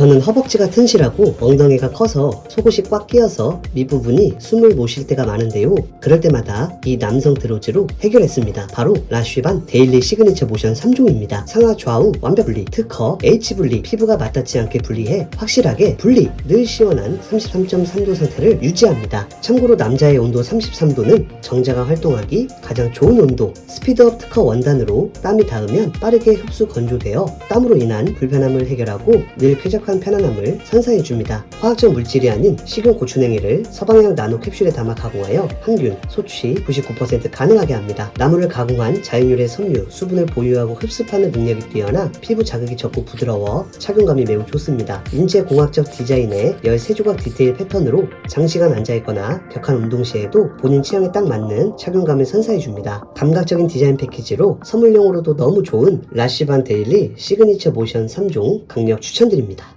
저는 허벅지가 튼실하고 엉덩이가 커서 속옷이 꽉 끼어서 밑부분이 숨을 못 쉴 때가 많은데요. 그럴 때마다 이 남성 드로즈로 해결했습니다. 바로 라쉬반 데일리 시그니처 모션 3종입니다. 상하 좌우 완벽 분리, 특허, H 분리, 피부가 맞닿지 않게 분리해 확실하게 분리, 늘 시원한 33.3도 상태를 유지합니다. 참고로 남자의 온도 33도는 정자가 활동하기 가장 좋은 온도, 스피드업 특허 원단으로 땀이 닿으면 빠르게 흡수 건조되어 땀으로 인한 불편함을 해결하고 늘 쾌적한 편안함을 선사해 줍니다. 화학적 물질이 아닌 식용 고추냉이를 서방향 나노 캡슐에 담아 가공하여 항균, 소취 99% 가능하게 합니다. 나무를 가공한 자연유래 섬유, 수분을 보유하고 흡습하는 능력이 뛰어나 피부 자극이 적고 부드러워 착용감이 매우 좋습니다. 인체 공학적 디자인의 13조각 디테일 패턴으로 장시간 앉아있거나 격한 운동 시에도 본인 취향에 딱 맞는 착용감을 선사해 줍니다. 감각적인 디자인 패키지로 선물용으로도 너무 좋은 라쉬반 데일리 시그니처 모션 3종 강력 추천드립니다.